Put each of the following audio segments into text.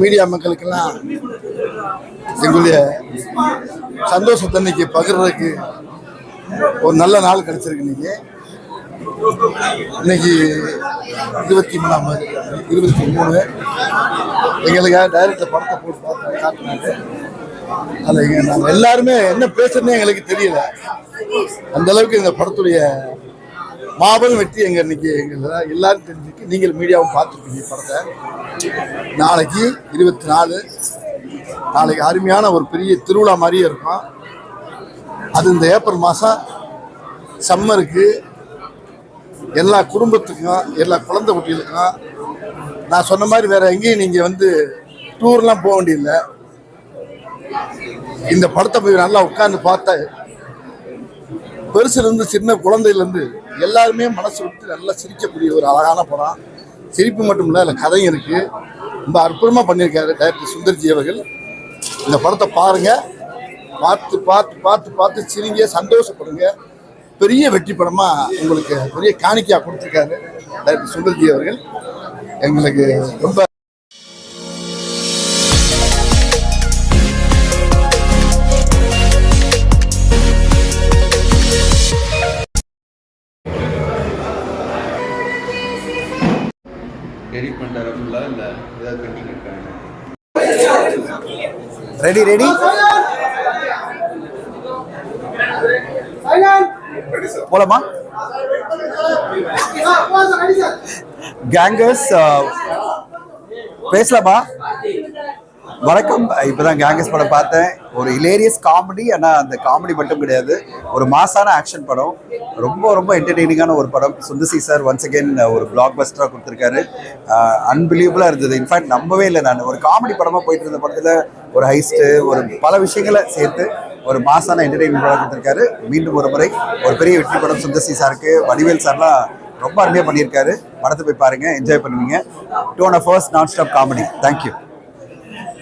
Media மக்களுக்கெல்லாம் எங்களுடைய சந்தோஷத்தை இன்னைக்கு பகிர்றதுக்கு ஒரு நல்ல நாள் கிடைச்சிருக்கு இன்னைக்கு. இன்னைக்கு இருபத்தி மூணாம் இருபத்தி மூணு. எங்களுக்காக டைரக்டர் படத்தை போட்டு பார்த்து காட்டினாங்க. அதில் நாங்கள் எல்லாருமே என்ன பேசுறதுன்னு எங்களுக்கு தெரியல. அந்த அளவுக்கு இந்த படத்துடைய மாபெரும் வெற்றி எங்க இன்னைக்கு எங்க எல்லாரும் தெரிஞ்சுக்கு நீங்கள் மீடியாவும் பார்த்துருக்கீங்க படத்தை. நாளைக்கு இருபத்தி நாலு. நாளைக்கு அருமையான ஒரு பெரிய திருவிழா மாதிரியே இருக்கும். அது இந்த ஏப்ரல் மாதம் சம்மருக்கு எல்லா குடும்பத்துக்கும் எல்லா குழந்தை குட்டிகளுக்கும். நான் சொன்ன மாதிரி வேற எங்கேயும் நீங்கள் வந்து டூர்லாம் போக வேண்டியதில்லை. இந்த படத்தை போய் நல்லா உட்காந்து பார்த்தா பெருசுலேருந்து சின்ன குழந்தையிலேருந்து எல்லாருமே மனசு விட்டு நல்லா சிரிக்கக்கூடிய ஒரு அழகான படம். சிரிப்பு மட்டும் இல்லை அதில் கதையும் இருக்குது ரொம்ப அற்புதமாக பண்ணியிருக்காரு டைரக்டர் சுந்தர்ஜி அவர்கள். இந்த படத்தை பாருங்கள் பார்த்து பார்த்து பார்த்து பார்த்து சிரிங்க சந்தோஷப்படுங்க. பெரிய வெற்றி படமாக உங்களுக்கு பெரிய காணிக்கையாக கொடுத்துருக்காரு டைரக்டர் சுந்தர்ஜி அவர்கள். எங்களுக்கு ரொம்ப பண்ணுறாரு ஃபுல்லாக இல்லை ஏதாவது பெண்டிங் இருக்காங்க ரெடி ரெடி போலாமா? கேங்கர்ஸ் uh, பேசலாமா? வணக்கம். இப்போதான் கேங்கஸ் படம் பார்த்தேன். ஒரு இலேரியஸ் காமெடி ஆனால் அந்த காமெடி மட்டும் கிடையாது. ஒரு மாசான ஆக்ஷன் படம். ரொம்ப ரொம்ப என்டர்டெய்னிங்கான ஒரு படம். சுந்தசி சார் ஒன்ஸ் அகெயின் ஒரு பிளாக் பஸ்டராக கொடுத்துருக்காரு. அன்பிலீவபுளாக இருந்தது. இன்ஃபேக்ட் நம்பவே இல்லை நான். ஒரு காமெடி படமாக போயிட்டு இருந்த படத்தில் ஒரு ஹைஸ்ட்டு ஒரு பல விஷயங்களை சேர்த்து ஒரு மாசான என்டர்டெயின்மெண்ட் படம் கொடுத்துருக்காரு. மீண்டும் ஒரு முறை ஒரு பெரிய வெற்றி படம் சுந்தசி சாருக்கு வடிவேல் சார்லாம் ரொம்ப அருமையாக பண்ணியிருக்காரு. படத்தை போய் பாருங்கள் என்ஜாய் பண்ணுவீங்க. Two and first non stop comedy thank you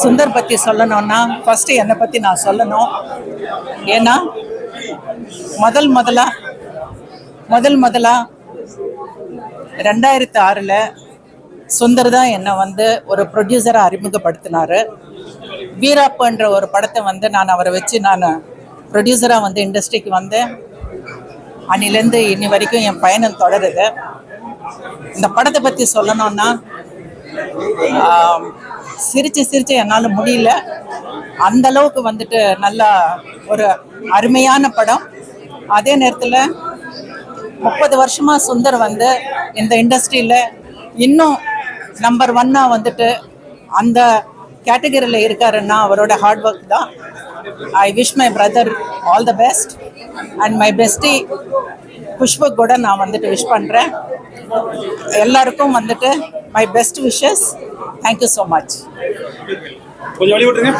Sundar பற்றி சொல்லணும்னா ஃபர்ஸ்ட் என்னை பற்றி நான் சொல்லணும். ஏன்னா முதல் முதலா முதல் முதலா ரெண்டாயிரத்து ஆறில் சுந்தர் தான் என்னை வந்து ஒரு ப்ரொடியூசராக அறிமுகப்படுத்தினாரு. வீராப்புன்ற ஒரு படத்தை வந்து நான் அவரை வச்சு நான் ப்ரொடியூசராக வந்து இண்டஸ்ட்ரிக்கு வந்தேன். அன்னிலேருந்து இன்னி வரைக்கும் என் பயணம் தொடருது. இந்த படத்தை பற்றி சொல்லணும்னா சிரித்து சிரித்து என்னால் முடியல. அந்த அளவுக்கு வந்துட்டு நல்லா ஒரு அருமையான படம். அதே நேரத்தில் முப்பது வருஷமாக சுந்தர் வந்து இந்த இண்டஸ்ட்ரியில் இன்னும் நம்பர் ஒன்னாக வந்துட்டு அந்த கேட்டகரியில் இருக்காருன்னா அவரோட ஹார்ட் ஒர்க் தான். I wish my brother all the best and my bestie Pushpak கூட நான் வந்துட்டு விஷ் பண்ணுறேன் எல்லாருக்கும் வந்துட்டு my best wishes thank you so much கொஞ்சம் வழி விட்டுருங்க.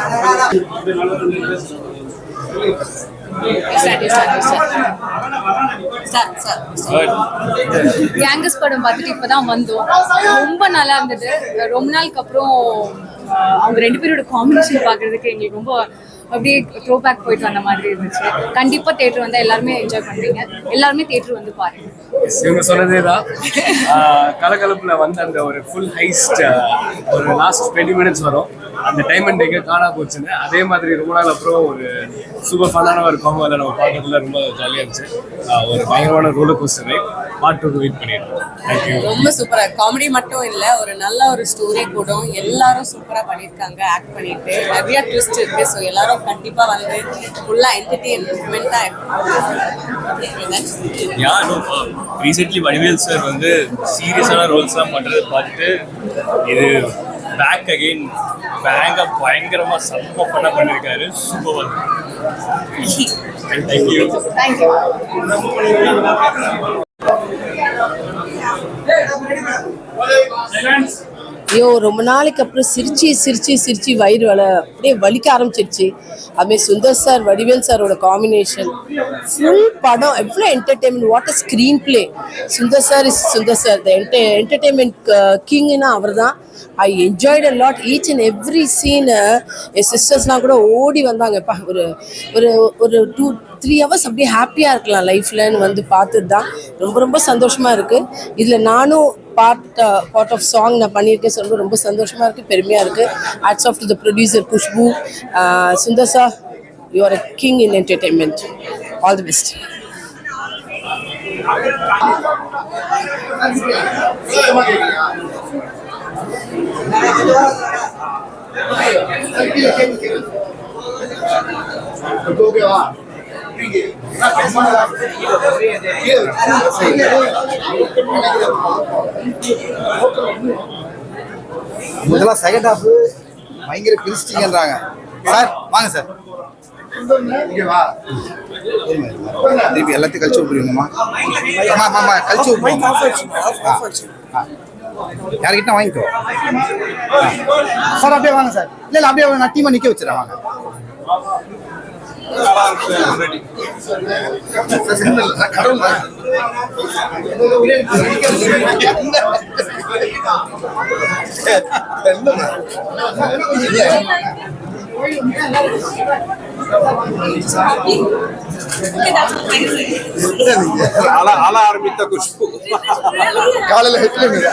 கேங்கஸ் படம் பார்த்துட்டு இப்பதான் வந்தோம். ரொம்ப நல்லா இருந்தது. ரொம்ப நாளுக்கு அப்புறம் அவங்க ரெண்டு பேரோட காம்பினேஷன் பார்க்கறதுக்கு எங்களுக்கு ரொம்ப அப்படியே த்ரோ பேக் போயிட்டு வந்த மாதிரி இருந்துச்சு. கண்டிப்பா தேட்டர் வந்தா எல்லாருமே என்ஜாய் பண்றீங்க. எல்லாருமே தேட்டர் வந்து பாருங்க. இவங்க சொன்னதே தான். கலகலப்புல வந்து அந்த ஒரு ஃபுல் ஹைஸ்ட் ஒரு லாஸ்ட் டுவெண்ட்டி மினிட்ஸ் வரும். அந்த டைம் அண்ட் எங்கே காணா போச்சுன்னு. அதே மாதிரி ரொம்ப நாள் அப்புறம் ஒரு சூப்பர் ஃபன்னான ஒரு காம்போவில் நம்ம பார்க்கறதுல ரொம்ப ஜாலியாக இருந்துச்சு. ஒரு பயங்கரமான ரோலர் கோஸ்டர் பார்ட் டூக்கு வெயிட் பண்ணிடுறோம் ரொம்ப சூப்பரா காமெடி மட்டும் இல்ல ஒரு நல்ல ஒரு ஸ்டோரி கூட எல்லாரும் சூப்பரா பண்ணிருக்காங்க ஆக்ட் பண்ணிட்டு. நிறைய ட்விஸ்ட் இருக்கு. ஸோ எல்லாரும் கண்டிப்பா வந்து ஃபுல்லா என்டர்டெயின்மெண்டா yeah no recently Vadivel sir வந்து சீரியஸான ரோல்ஸ்லாம் பண்ணுறது பார்த்துட்டு இது பேக் அகெயின் பேங்க பயங்கரமாக செம்ம பண்ண பண்ணியிருக்காரு சூப்பர் தேங்க்யூ தேங்க்யூ ஐயோ ரொம்ப நாளைக்கு அப்புறம் சிரிச்சு சிரிச்சு சிரிச்சு வயிறு வல அப்படியே வலிக்க ஆரம்பிச்சிருச்சு. அதுமாரி சுந்தர் சார் வடிவேல் சாரோட காம்பினேஷன் ஃபுல் படம் எவ்வளோ entertainment what a screen play Sundar sir is Sundar sir. The என்ட என்டர்டெயின்மெண்ட் கிங்னா அவர் தான் I enjoyed a lot each and every scene என் சிஸ்டர்ஸ்லாம் கூட ஓடி வந்தாங்கப்பா ஒரு ஒரு ஒரு டூ த்ரீ ஹவர்ஸ் அப்படியே ஹாப்பியாக இருக்கலாம். லைஃப்லன்னு வந்து பார்த்தது தான் ரொம்ப ரொம்ப சந்தோஷமாக இருக்குது இதில் நானும் பார்ட் பார்ட் ஆஃப் சாங் நான் பண்ணியிருக்கேன். சொல்லும்போது ரொம்ப சந்தோஷமாக இருக்குது பெருமையாக இருக்குது hats off to the producer Khushbu Sundar sir you are a king in entertainment all the best இதெல்லாம் செகண்ட் ஹாஃப் பயங்கர பிரிச்சிட்டிங்கன்றாங்க. சார் வாங்க சார் திருப்பி எல்லாத்தையும் கழிச்சு விட்டுருவீங்கம்மா. ஆமா ஆமா ஆமா கழிச்சு விட்டுருவோம் யார்கிட்ட வாங்கிக்கோ. சார் அப்படியே வாங்க சார் இல்லை இல்லை அப்படியே நான் டீமை நிற்க வச்சுறேன் வாங்க. అలా అలా ఆరంభిత కుష్పు కాలలో హెట్లు మీద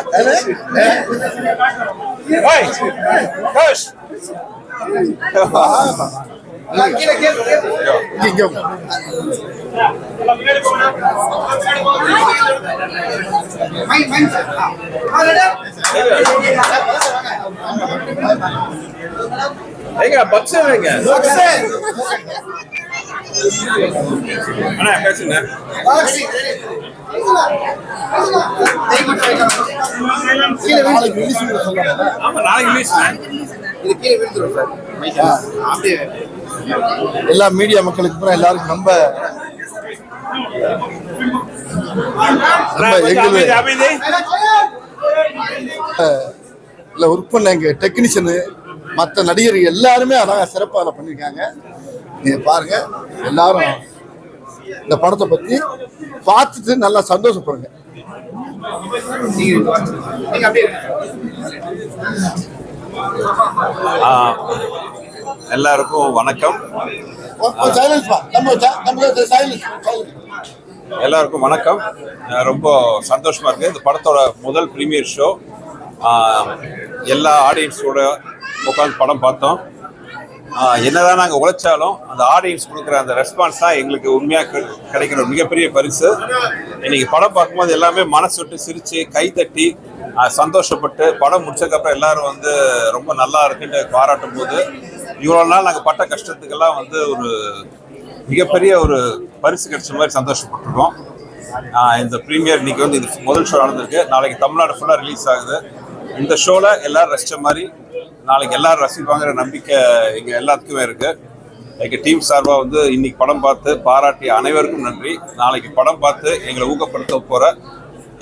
కుష్ இங்கே ஏங்க பக்ஸ் வைங்க. அண்ணா பேசுங்க. நாளைக்கு இது கீழே சார். அப்படியே. எல்லா மீடியா மக்களுக்கு அப்புறம் எல்லாருக்கும் அமைதி இல்லை ஒர்க் பண்ண எங்கள் டெக்னீஷியனு மற்ற நடிகர்கள் எல்லாருமே அழகாக சிறப்பாக அதில் பண்ணியிருக்காங்க நீங்கள் பாருங்க எல்லாரும் இந்த படத்தை பற்றி பார்த்துட்டு நல்லா சந்தோஷப்படுங்க. நீங்க அப்படியே எல்லாருக்கும் வணக்கம். எல்லாருக்கும் வணக்கம். ரொம்ப சந்தோஷமா இருக்கு. இந்த படத்தோட முதல் ப்ரீமியர் ஷோ எல்லா ஆடியன்ஸோட உட்காந்து படம் பார்த்தோம். என்னதான் நாங்கள் உழைச்சாலும் அந்த ஆடியன்ஸ் கொடுக்குற அந்த ரெஸ்பான்ஸ் தான் எங்களுக்கு உண்மையாக கிடைக்கிற ஒரு மிகப்பெரிய பரிசு. இன்னைக்கு படம் பார்க்கும்போது எல்லாமே மனசு விட்டு சிரிச்சு கை தட்டி ஆஹ் சந்தோஷப்பட்டு படம் முடிச்சதுக்கப்புறம் எல்லாரும் வந்து ரொம்ப நல்லா இருக்குன்னு பாராட்டும் போது இவ்வளோ நாள் நாங்கள் பட்ட கஷ்டத்துக்கெல்லாம் வந்து ஒரு மிகப்பெரிய ஒரு பரிசு கிடைச்ச மாதிரி சந்தோஷப்பட்டிருக்கோம். இந்த ப்ரீமியர் இன்னைக்கு வந்து இது முதல் ஷோ நடந்திருக்கு. நாளைக்கு தமிழ்நாடு ஃபுல்லாக ரிலீஸ் ஆகுது. இந்த ஷோவில் எல்லாரும் ரசித்த மாதிரி நாளைக்கு எல்லாரும் ரசிப்பாங்கிற நம்பிக்கை எங்கள் எல்லாத்துக்குமே இருக்கு. எங்கள் டீம் சார்பாக வந்து இன்னைக்கு படம் பார்த்து பாராட்டிய அனைவருக்கும் நன்றி. நாளைக்கு படம் பார்த்து எங்களை ஊக்கப்படுத்த போகிற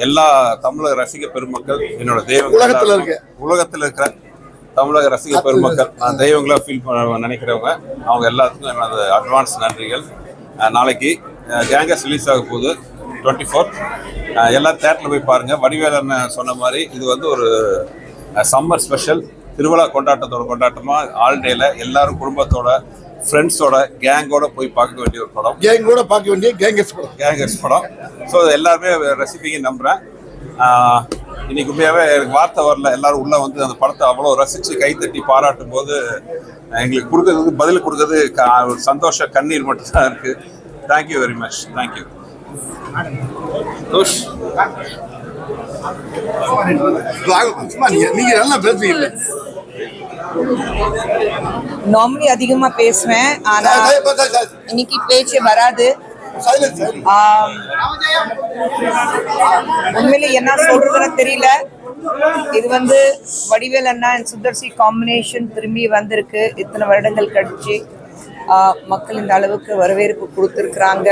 எல்லா தமிழக ரசிக பெருமக்கள் என்னோட தெய்வங்கள் உலகத்துல எல்லாருக்கும், உலகத்தில் இருக்கிற தமிழக ரசிக பெருமக்கள் நான் தெய்வங்களா ஃபீல் பண்ண நினைக்கிறவங்க அவங்க எல்லாத்துக்கும் எனது அட்வான்ஸ் நன்றிகள். நாளைக்கு கேங்கஸ் ரிலீஸ் ஆக போகுது டுவெண்ட்டி ஃபோர் எல்லாம் தேட்டரில் போய் பாருங்கள் வடிவேலன்னு சொன்ன மாதிரி இது வந்து ஒரு சம்மர் ஸ்பெஷல் திருவிழா கொண்டாட்டத்தோட கொண்டாட்டமாக ஆல் டேல எல்லாரும் குடும்பத்தோட ஃப்ரெண்ட்ஸோட கேங்கோட போய் பார்க்க வேண்டிய ஒரு படம். கேங் கூட பார்க்க வேண்டிய கேங்கஸ் படம். கேங்கர்ஸ் படம். ஸோ எல்லாருமே ரசிப்பீங்கன்னு நம்புகிறேன் இன்னைக்கு உண்மையாகவே எனக்கு வார்த்தை வரல. எல்லாரும் உள்ள வந்து அந்த படத்தை அவ்வளோ ரசித்து கைத்தட்டி பாராட்டும் போது எங்களுக்கு கொடுக்கறதுக்கு பதில் கொடுக்கறது க- ஒரு சந்தோஷ கண்ணீர் மட்டும் தான் இருக்குது thank you very much thank you Tosh. நீங்க நீங்க நல்லா பேசுவீங்க நார்மலி அதிகமா பேசுவேன் ஆனா இன்னைக்கு பேச்சு வராது. உண்மையில என்ன சொல்றதுன்னு தெரியல. இது வந்து வடிவேல் அண்ணா அண்ட் சுந்தர்சி காம்பினேஷன் திரும்பி வந்திருக்கு. இத்தனை வருடங்கள் கழிச்சு மக்கள் இந்த அளவுக்கு வரவேற்பு கொடுத்துருக்குறாங்க.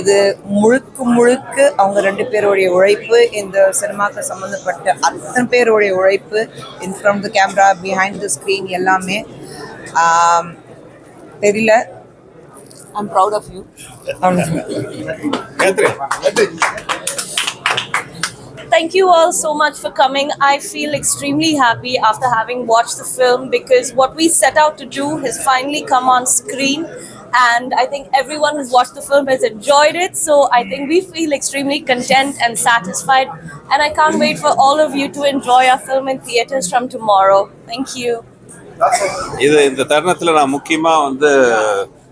இது முழுக்க முழுக்க அவங்க ரெண்டு பேருடைய உழைப்பு இந்த சினிமாக்கு சம்மந்தப்பட்ட அத்தனை பேருடைய உழைப்பு in from the camera behind the screen எல்லாமே. தெரியல. I'm proud of you Thank you all so much for coming. I feel extremely happy after having watched the film because what we set out to do has finally come on screen. And I think everyone who's watched the film has enjoyed it. So I think we feel extremely content and satisfied. And I can't wait for all of you to enjoy our film in theaters from tomorrow. Thank you. இது இந்த தருணத்தில் நான் முக்கியமாக வந்து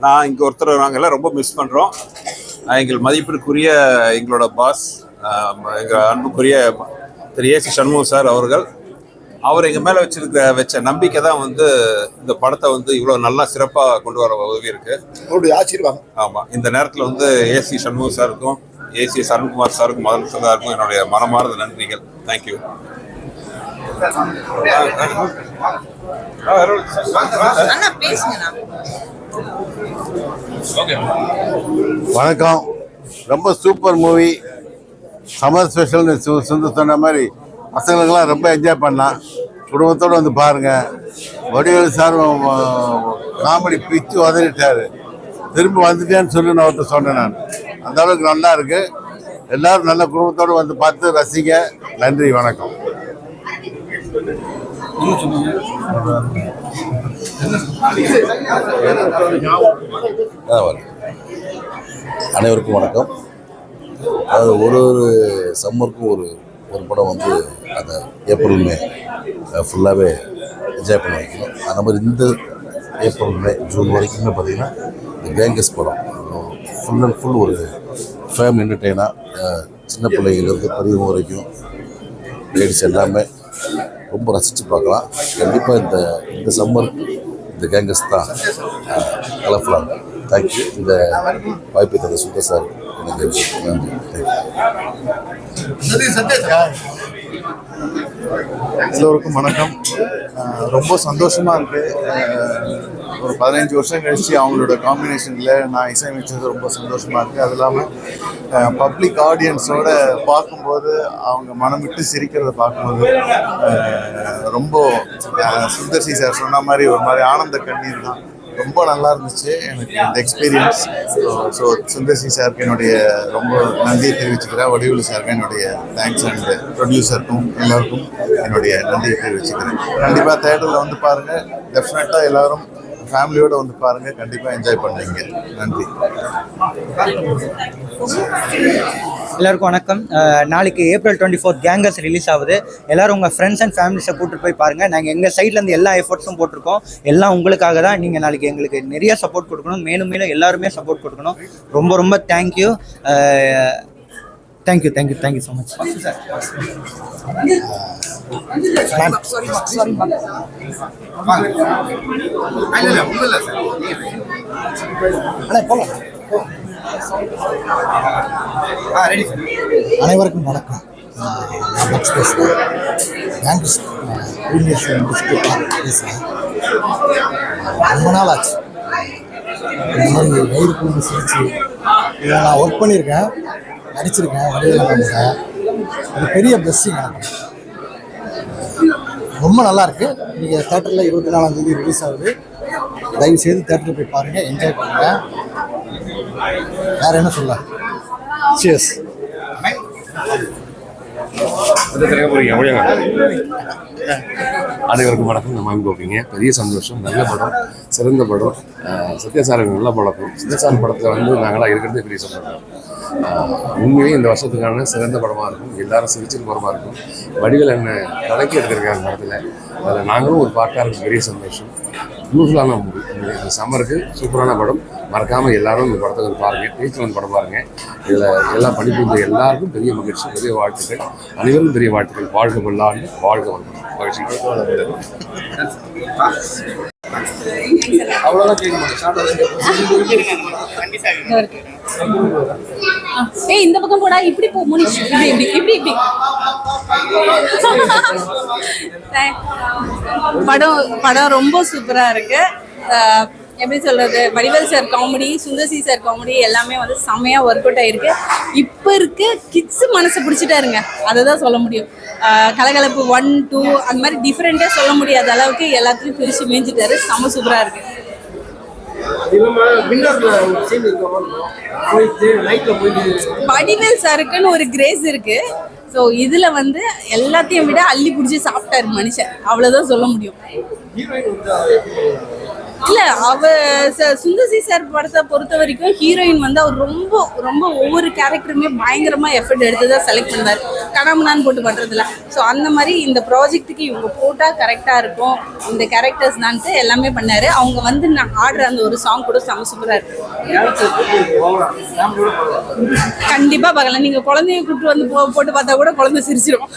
நான் இங்கே ஒருத்தர் நாங்கள் எல்லாம் ரொம்ப மிஸ் பண்ணுறோம் எங்கள் மதிப்பிற்குரிய எங்களோட பாஸ் எங்கள் அன்புக்குரிய திரு ஏசி சண்முகம் சார் அவர்கள். அவர் எங்கள் மேலே வச்சிருக்க வச்ச நம்பிக்கை தான் வந்து இந்த படத்தை வந்து இவ்வளோ நல்லா சிறப்பாக கொண்டு வர உதவி இருக்கு. அவருடைய ஆசீர்வாதம். ஆமாம் இந்த நேரத்தில் வந்து ஏசி சண்முகம் சாருக்கும் ஏசி சரண்குமார் சாருக்கும் மதன் சாருக்கும் என்னுடைய மனமார்ந்த நன்றிகள். தேங்க்யூ அண்ணா பேசுங்கண்ணா. வணக்கம். ரொம்ப சூப்பர் மூவி சம்மர் ஸ்பெஷல்னு சுந்தர் சொன்ன மாதிரி பசங்களுக்கெல்லாம் ரொம்ப என்ஜாய் பண்ணலாம். குடும்பத்தோடு வந்து பாருங்கள் வடிவேலு சார் காமெடி பிச்சு உதறிட்டாரு. திரும்ப வந்துட்டேன்னு சொல்லி நான் ஒருத்தர் சொன்னேன் நான். அந்த அளவுக்கு நல்லா இருக்கு. எல்லாரும் நல்ல குடும்பத்தோடு வந்து பார்த்து ரசிங்க. நன்றி வணக்கம். அனைவருக்கும் வணக்கம். அதாவது ஒரு ஒரு சம்மருக்கும் ஒரு ஒரு படம் வந்து அந்த ஏப்ரல் மே ஃபுல்லாகவே என்ஜாய் பண்ண வைக்கணும். அந்த மாதிரி இந்த ஏப்ரல் மே ஜூன் வரைக்குமே பார்த்திங்கன்னா இந்த கேங்கஸ் படம் ஃபுல் அண்ட் ஃபுல் ஒரு ஃபேமிலி என்டர்டெயினாக சின்ன பிள்ளைங்கலேருந்து பெரியவங்க வரைக்கும் லேடிஸ் எல்லாமே ரொம்ப ரசித்து பார்க்கலாம். கண்டிப்பாக இந்த இந்த சம்மர் இந்த கேங்கஸ் தான் கலர்ஃபுல்லாக இருக்கும் தேங்க்யூ இந்த வாய்ப்பை தந்த சுந்தர் சார் எனக்கு நன்றி. தேங்க்யூ எல்லோருக்கும் வணக்கம். ரொம்ப சந்தோஷமாக இருக்குது ஒரு பதினஞ்சு வருஷம் கழிச்சு அவங்களோட காம்பினேஷனில் நான் இசையமைச்சது ரொம்ப சந்தோஷமாக இருக்குது அது இல்லாமல் பப்ளிக் ஆடியன்ஸோட பார்க்கும்போது அவங்க மனம் விட்டு சிரிக்கிறத பார்க்கும்போது ரொம்ப சுந்தர்சி சுந்தர் சி சார் சொன்ன மாதிரி ஒரு மாதிரி ஆனந்த கண்ணீர் தான். ரொம்ப நல்லா இருந்துச்சு. எனக்கு இந்த எக்ஸ்பீரியன்ஸ் ஸோ சுந்தர் சி சாருக்கு என்னுடைய ரொம்ப நன்றியை தெரிவிச்சுக்கிறேன். வடிவில் சாருக்கு என்னுடைய தேங்க்ஸ் அண்ட் ப்ரொடியூசருக்கும் எல்லாருக்கும் என்னுடைய நன்றியை தெரிவிச்சுக்கிறேன். கண்டிப்பாக தேட்டரில் வந்து பாருங்கள் டெஃபினட்டாக எல்லாரும் ஃபேமிலியோடு வந்து பாருங்கள் கண்டிப்பாக என்ஜாய் பண்ணுவீங்க. நன்றி. எல்லாருக்கும் வணக்கம். நாளைக்கு April twenty fourth Gangers release ஆகுது. எல்லாரும் உங்கள் ஃப்ரெண்ட்ஸ் அண்ட் ஃபேமிலிஸை கூட்டிட்டு போய் பாருங்கள் நாங்கள் எங்கள் சைட்லேருந்து எல்லா எஃபர்ட்ஸும் போட்டிருக்கோம். எல்லாம் உங்களுக்காக தான் நீங்கள் நாளைக்கு எங்களுக்கு நிறைய சப்போர்ட் கொடுக்கணும். மேலும் மேலும் எல்லாருமே சப்போர்ட் கொடுக்கணும். ரொம்ப ரொம்ப thank you thank you thank you thank you so much அனைவருக்கும் வணக்கம். பேசுகிறேன் ரொம்ப நாள் ஆச்சு. இந்த மாதிரி வயிறு குழுந்து சிரிச்சு நான் ஒர்க் பண்ணியிருக்கேன். நடிச்சிருக்கேன் வடிவேல ஒரு பெரிய பிளஸ்ஸிங் எனக்கு. ரொம்ப நல்லாயிருக்கு நீங்கள் தேட்டரில் இருபத்தி நாலாம் தேதி ரிலீஸ் ஆகுது. தயவு செய்து தேட்டரில் போய் பாருங்கள் என்ஜாய் பண்ணுங்கள் வேறு என்ன சொல்ல சியர்ஸ் அனைவருக்கும் வணக்கம். நம்ம கோபிங்க. பெரிய சந்தோஷம். நல்ல படம். சிறந்த படம். சத்யசாரன் நல்ல படம். சத்யசாரன் படத்தில் வந்து நாங்களாம் இருக்கிறதே பெரிய சந்தோஷம். உண்மையிலேயே இந்த வருஷத்துக்கான சிறந்த படமாக இருக்கும். எல்லாரும் சிரிச்சின் படமாக இருக்கும். வடிவில் என்ன கலக்கி எடுத்திருக்காங்க படத்தில். அதில் நாங்களும் ஒரு பார்ட்டாக இருக்கும் பெரிய சந்தோஷம். யூஸ்ஃபுல்லான இந்த சம்மருக்கு சூப்பரான படம். மறக்காமல் எல்லாரும் இந்த படத்தை வந்து பாருங்கள் டீச்சர் வந்து படம் பாருங்கள் இதில் எல்லாம் படிப்பு எல்லாருக்கும் பெரிய மகிழ்ச்சி பெரிய வாழ்த்துக்கள். அனைவரும் பெரிய வாழ்த்துக்கள். வாழ்க வல்லாண்டு வாழ்க வளம் மகிழ்ச்சி. ஏய் இந்த பக்கம் போடா. இப்படி போ முனிஷ். இப்படி இப்படி இப்படி இப்படி. படம் படம் ரொம்ப சூப்பரா இருக்கு. எப்படி சொல்றது Vadivel sir comedy Sundar C sir comedy எல்லாமே வந்து செம்மையா ஒர்க் அவுட் ஆயிருக்கு. இப்போ இருக்க கிட்ஸ் மனசை பிடிச்சிட்டாருங்க. அதை தான் சொல்ல முடியும். கலகலப்பு ஒன் டூ அந்த மாதிரி டிஃப்ரெண்ட்டாக சொல்ல முடியாத அளவுக்கு எல்லாத்தையும் பிரித்து மேய்ஞ்சிட்டாரு செம்ம சூப்பராக இருக்கு. வடிவேல் சாருக்குன்னு ஒரு கிரேஸ் இருக்கு. ஸோ இதில் வந்து எல்லாத்தையும் விட அள்ளி பிடிச்சி சாப்பிட்டாரு மனுஷன். அவ்வளோதான் சொல்ல முடியும். இல்ல அவ சுந்தசி சுந்தர்சி சார் படத்தை பொறுத்த வரைக்கும் ஹீரோயின் வந்து அவர் ரொம்ப ரொம்ப ஒவ்வொரு கேரக்டருமே பயங்கரமா எஃபர்ட் எடுத்து தான் செலக்ட் பண்ணுவார். கடாமனான்னு போட்டு பண்றதுல. ஸோ அந்த மாதிரி இந்த ப்ராஜெக்ட்டுக்கு இவங்க போட்டா கரெக்டா இருக்கும். இந்த கேரக்டர்ஸ் தான்ட்டு எல்லாமே பண்ணாரு. அவங்க வந்து நான் ஆடுற அந்த ஒரு சாங் கூட செம சூப்பரா இருக்கு. கண்டிப்பா பார்க்கலாம். நீங்க குழந்தைய கூப்பிட்டு வந்து போ- போட்டு பார்த்தா கூட குழந்தை சிரிச்சிடும்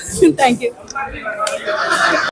தேங்க்யூ